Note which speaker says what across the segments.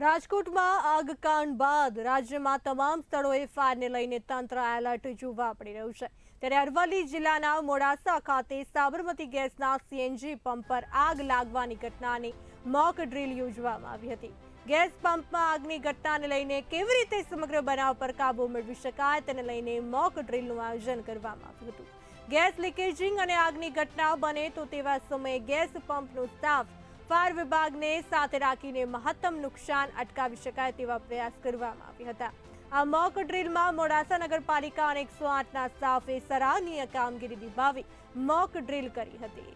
Speaker 1: રાજકોટમાં આગકાંડ બાદ રાજ્યમાં તમામ સ્થળોએ ફાયરને લઈને તંત્ર એલર્ટ જોવા પડી રહ્યું છે. ત્યારે અરવલ્લી જિલ્લાના મોડાસા ખાતે સાબરમતી ગેસના સીએનજી પંપ પર આગ લાગવાની ઘટનાની મોક ડ્રીલ યોજવામાં આવી હતી. ગેસ પંપમાં આગની ઘટનાને લઈને કેવી રીતે સમગ્ર બનાવ પર કાબુ મેળવી શકાય તેને લઈને મોક ડ્રીલનું આયોજન કરવામાં આવ્યું હતું. ગેસ લીકેજિંગ અને આગની ઘટના બને તો તેવા સમયે ગેસ પંપનો સ્ટાફ ફાયર વિભાગને સાથે રાખીને મહત્તમ નુકસાન અટકાવી શકાય તેવા પ્રયાસ કરવામાં આવ્યા હતા. આ મોક ડ્રીલમાં મોડાસા નગરપાલિકા અને એકસો આઠના સ્ટાફે સરાહનીય કામગીરી નિભાવી મોક ડ્રીલ કરી હતી.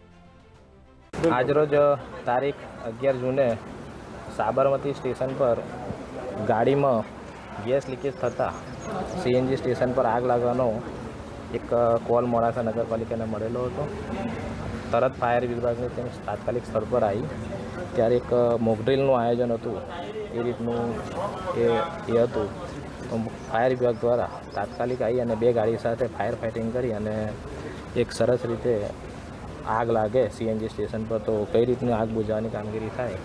Speaker 2: આજરોજ તારીખ અગિયાર જૂને સાબરમતી સ્ટેશન પર ગાડીમાં ગેસ લીકેજ થતાં સીએનજી સ્ટેશન પર આગ લાગવાનો એક કોલ મોડાસા નગરપાલિકાને મળેલો હતો. તરત ફાયર વિભાગની ટીમ તાત્કાલિક સ્થળ પર આવી. ત્યારે એક મોકડ્રીલનું આયોજન હતું. એ રીતનું એ એ હતું. તો ફાયર વિભાગ દ્વારા તાત્કાલિક આવી અને બે ગાડી સાથે ફાયર ફાઇટિંગ કરી અને એક સરસ રીતે આગ લાગે સીએનજી સ્ટેશન પર તો કઈ રીતની આગ બુઝાવવાની કામગીરી થાય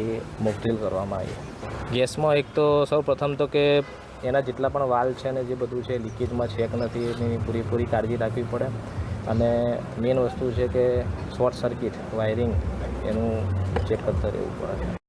Speaker 2: એ મોકડ્રીલ કરવામાં આવી. ગેસમાં એક તો સૌ પ્રથમ તો કે એના જેટલા પણ વાલ છે ને જે બધું છે લીકેજમાં છે કે નથી, એની પૂરેપૂરી કાળજી રાખવી પડે. અને મેઇન વસ્તુ છે કે શોર્ટ સર્કિટ વાયરિંગ એનું ચેક કરતા રહેવું પડે.